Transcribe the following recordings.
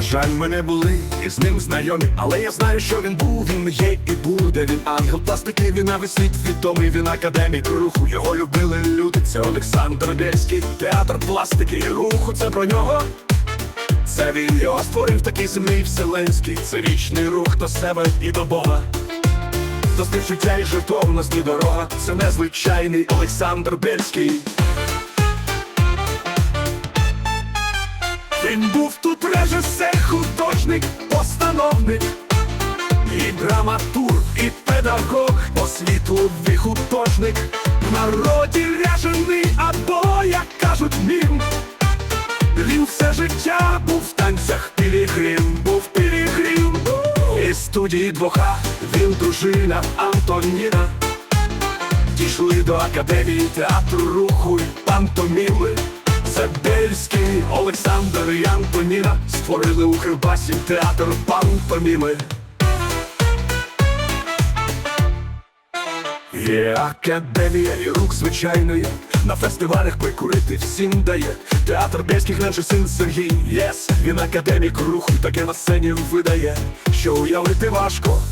жаль, ми не були із ним знайомі, але я знаю, що він був, він є і буде. Він ангел пластики, він на весь світ відомий, він академік руху. Його любили люди. Це Олександр Бєльський, театр пластики і руху. Це про нього. Це він його створив такий земний вселенський. Це вічний рух до себе і до Бога. До співчуття і жертовності дорога. Це незвичайний Олександр Бєльський. Він був тут режисер, художник, постановник, і драматург, і педагог, освітовий художник, в народі ряжений, або, як кажуть, мім. Він все життя був в танцях пілігрим, був пілігрим. Із студії двоха він дружина Антоніна. Дійшли до академії театру руху й пантоміми. Олександр і Антоніна створили у Кривбасі театр пантоміми. Є академія і рук звичайної На фестивалях прикурити всім дає. Театр Бельських наче син Сергій. Єс, він академік руху таке на сцені видає. Що уявити важко.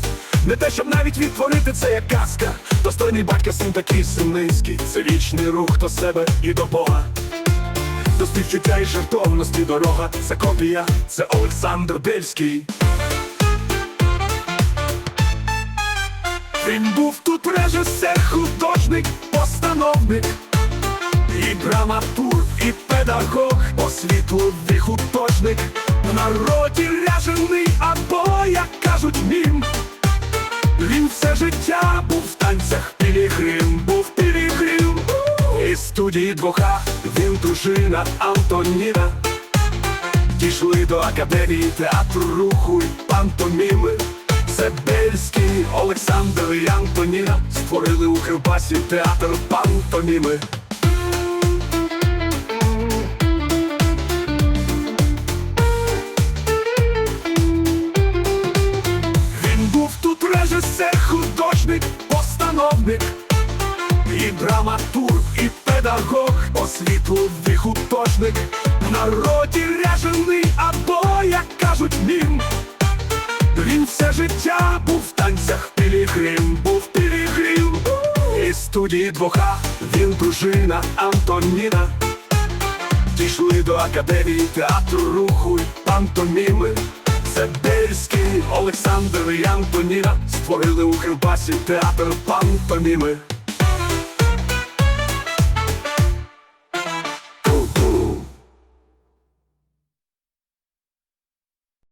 Не те, щоб навіть відтворити це як казка. Достойний батька син такий синницький Це вічний рух до себе і до Бога До співчуття і жертовності дорога Це копія, це Олександр Бельський Він був тут режисер, художник, постановник, і драматург, і педагог, освітовий художник, в народі студії двоха він дружина Антоніна. Дійшли до академії театру руху й пантоміми. Це Бельський, Олександр і Антоніна створили у Кривбасі театр пантоміми. Він був тут режисер, художник, постановник, і драматург, і освітовий художник, в народі ряжений, або, як кажуть, мім. Він все життя був в танцях пілігрим, був пілігрим. Із студії двоха він дружина Антоніна. Дійшли до академії театру руху й пантоміми. Це Бельський, Олександр і Антоніна створили у Кривбасі театр пантоміми.